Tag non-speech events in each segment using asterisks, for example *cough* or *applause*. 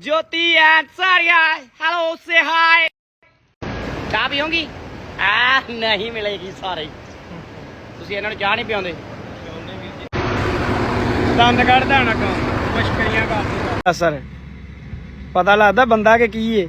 ਜੋਤੀ and ਸਾਰੀਆ hello say hi ਚਾਹ ਪੀਓਗੀ? ਆ ਨਹੀਂ ਮਿਲੇਗੀ ਸਾਰੇ। ਤੁਸੀਂ ਇਹਨਾਂ ਨੂੰ ਚਾਹ ਨਹੀਂ ਪਿਆਉਂਦੇ ਦੰਦ ਕੱਢਦਾ ਹੋਣਾ ਕੋ ਮੁਸ਼ਕਰੀਆਂ ਕਰਦੇ। ਸਰ ਪਤਾ ਲੱਗਦਾ ਬੰਦਾ ਕਿ ਕੀ ਏ।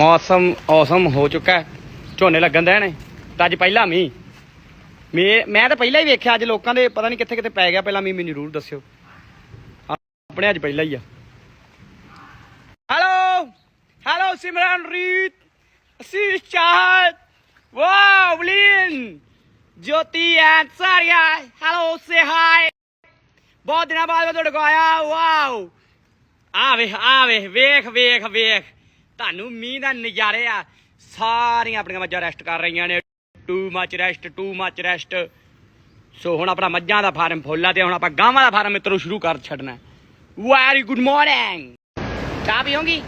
ਮੌਸਮ ਔਸਮ ਹੋ ਚੁੱਕਾ ਹੈ। ਝੋਨੇ ਲੱਗਣ ਦੇ ਨੇ, ਤਾਂ ਅੱਜ ਪਹਿਲਾ ਮੀਂਹ। ਮੈਂ ਮੈਂ ਤਾਂ ਪਹਿਲਾਂ ਹੀ ਵੇਖਿਆ ਅੱਜ ਲੋਕਾਂ ਦੇ, ਪਤਾ ਨਹੀਂ ਕਿੱਥੇ ਕਿੱਥੇ ਪੈ ਗਿਆ ਪਹਿਲਾਂ ਮੀਂਹ, ਮੈਨੂੰ ਜ਼ਰੂਰ ਦੱਸਿਓ। ਆਪਣੇ ਅੱਜ ਪਹਿਲਾਂ ਹੀ ਆ। ਹੈਲੋ ਹੈਲੋ ਸਿਮਰਨ ਰੀਤ, ਅਸੀਸ ਚਾਹਤ ਵਾਓ ਬਲਿਨ, ਜੋਤੀ ਐਂਡ ਸਾਰੀਆ, ਹੈਲੋ ਸੇ ਹਾਈ ਬਹੁਤ ਦਿਨਾਂ ਬਾਅਦ ਮੈਂ ਤੁਹਾਡੇ ਕੋਲ ਆਇਆ, ਵਾਓ। ਆ ਵੇਖ ਆ ਵੇਖ ਵੇਖ ਵੇਖ ਵੇਖ। ਤੁਹਾਨੂੰ ਮੀਂਹ ਦਾ ਨਜ਼ਾਰੇ ਆ। ਸਾਰੀਆਂ ਆਪਣੀਆਂ ਮੱਝਾਂ ਰੈਸਟ ਕਰ ਰਹੀਆਂ ਨੇ। Too much rest too much rest so ਹੁਣ ਆਪਣਾ ਮੱਝਾਂ ਦਾ ਫਾਰਮ ਫੁੱਲਾ ਤੇ ਹੁਣ ਆਪਾਂ ਗਾਵਾਂ ਦਾ ਫਾਰਮ ਮਿੱਤਰੋ ਸ਼ੁਰੂ ਕਰ ਛੱਡਣਾ। ਵੈਰੀ ਗੁੱਡ ਮਾਰਨਿੰਗ ਚਾਹ ਪੀਓਗੀ?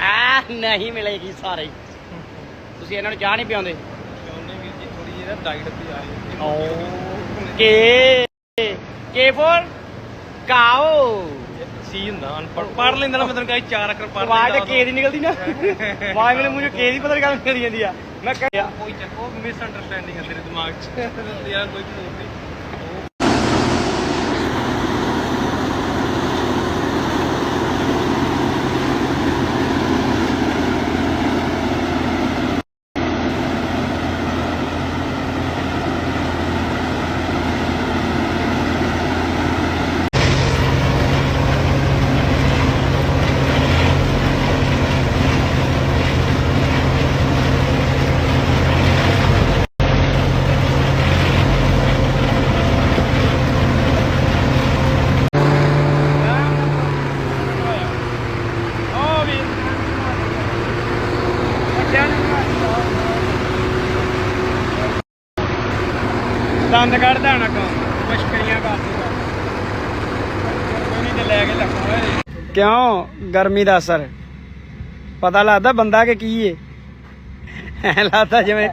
ਆ ਨਹੀਂ ਮਿਲੇਗੀ ਸਾਰੇ। ਤੁਸੀਂ ਇਹਨਾਂ ਨੂੰ ਚਾਹ ਨਹੀਂ ਪਿਆਉਂਦੇ ਕੇ ਕੇ ਫੋਰ ਕਾਓ? ਸੀ ਹੁੰਦਾ ਅਨਪੜ ਪੜ ਲੈਂਦਾ ਨਾ ਮੈਂ ਤੈਨੂੰ ਕਹੀ ਚਾਰ ਅੱਖਰ ਪੜ ਆਵਾਜ਼ ਤਾਂ ਕੇ ਦੀ ਨਿਕਲਦੀ ਨਾ। ਆਵਾਜ਼ ਮੇਰੇ ਮੂੰਹ ਚੋਂ ਕੇ ਦੀ ਪਤਾ ਨਹੀਂ ਗੱਲ ਨਿਕਲ ਜਾਂਦੀ ਆ। ਮੈਂ ਕਿਹਾ ਕੋਈ ਚੱਕੋ ਮਿਸ ਅੰਡਰਸਟੈਂਡਿੰਗ ਹੈ ਤੇਰੇ ਦਿਮਾਗ 'ਚ। *laughs* ਯਾਰ ਕੋਈ ਕਸੂਰ ਨਹੀਂ ਉਹ ਵੀ ਬੱਚਿਆਂ ਨੂੰ ਦੰਦ ਕੱਢਦਾ ਹੋਣਾ ਕੋ ਮੁਸ਼ਕਰੀਆਂ ਕਰਦਾ। ਤੇ ਲੈ ਕੇ ਲੱਗਾ ਕਿਉਂ? ਗਰਮੀ ਦਾ ਅਸਰ। ਪਤਾ ਲੱਗਦਾ ਬੰਦਾ ਕਿ ਕੀ ਏ। ਐ ਲੱਗਦਾ ਜਿਵੇਂ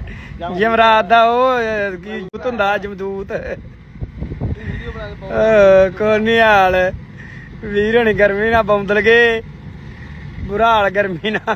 ਜਮਰਾਤ ਦਾ ਉਹ ਕੀ ਜੂਤ ਹੁੰਦਾ, ਜਮਦੂਤ। ਕੋਨੀ ਹਾਲ। ਵੀਰ ਹਣੀ ਗਰਮੀ ਨਾਲ ਬੌਂਦਲ ਗਏ। ਬੁਰਾ ਹਾਲ ਗਰਮੀ ਨਾਲ।